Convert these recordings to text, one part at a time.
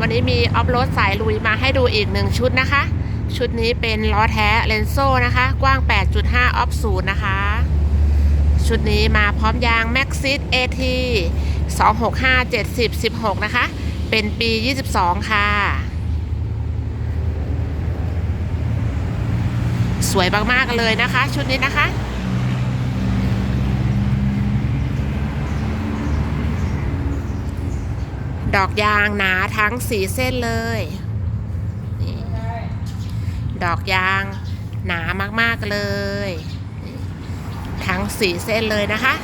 วันนี้มีออฟโรดสายลุยมาให้ดูอีกหนึ่งชุดนะคะ ชุดนี้เป็นล้อแท้เลนโซ่นะคะ กว้าง 8.5 ออฟศูนย์นะคะ ชุดนี้มาพร้อมยาง Maxxis AT 265 70 16 นะคะ เป็นปี 22 ค่ะ สวยมากๆเลยนะคะ ชุดนี้นะคะ ดอกยางหนาทั้งสีเส้นเลยดอกยางหนามากๆเลย ทั้งสีเส้นเลยนะคะ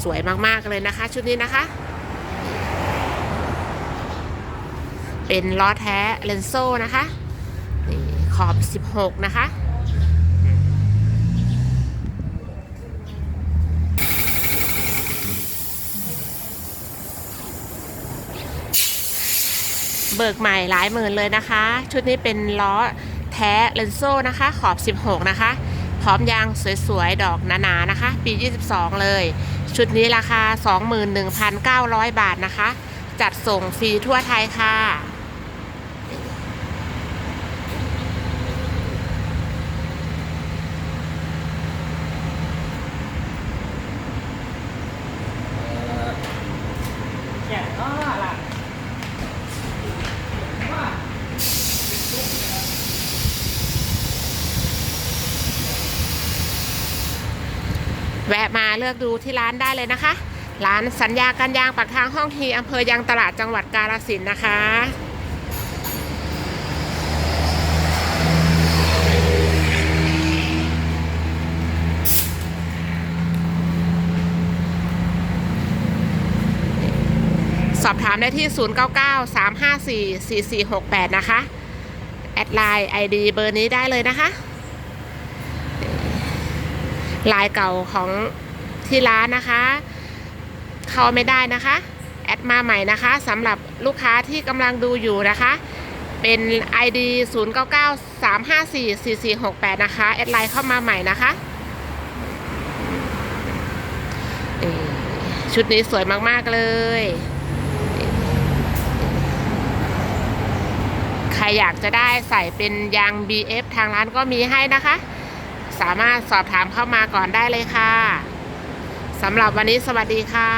สวยมากๆเลยนะคะ ชุดนี้นะคะ เป็นล้อแท้เลนโซ่นะคะ ขอบ 16 นะคะ เบิกใหม่หลายหมื่นเลยนะคะ ชุดนี้เป็นล้อแท้เลนโซ่นะคะ ขอบ 16 นะคะ พร้อมยางสวยๆ ดอกหนาๆนะคะ ปี 22 เลย ชุดนี้ราคา 21,900 บาทนะคะ จัดส่งฟรีทั่วไทยค่ะ Dạ, đó là แวะมาเลือกดูที่ร้านได้เลยนะคะ ร้านสัญญาการยางปากทางห้องทีอำเภอยางตลาดจังหวัดกาฬสินธุ์นะคะสอบถามได้ที่ 0993544468 นะคะ แอดไลน์ ID เบอร์นี้ได้เลยนะคะ ลายเก่าของที่ร้านนะคะ เข้าไม่ได้นะคะ แอดมาใหม่นะคะสำหรับลูกค้าที่กำลังดูอยู่นะคะ เป็น ID 0993544468 นะคะ แอดไลน์เข้ามาใหม่นะคะชุดนี้สวยมาก ๆ เลย ใครอยากจะได้ใส่เป็นยาง BF ทางร้านก็มีให้นะคะ สามารถสอบถามเข้ามาก่อนได้เลยค่ะสำหรับวันนี้สวัสดีค่ะ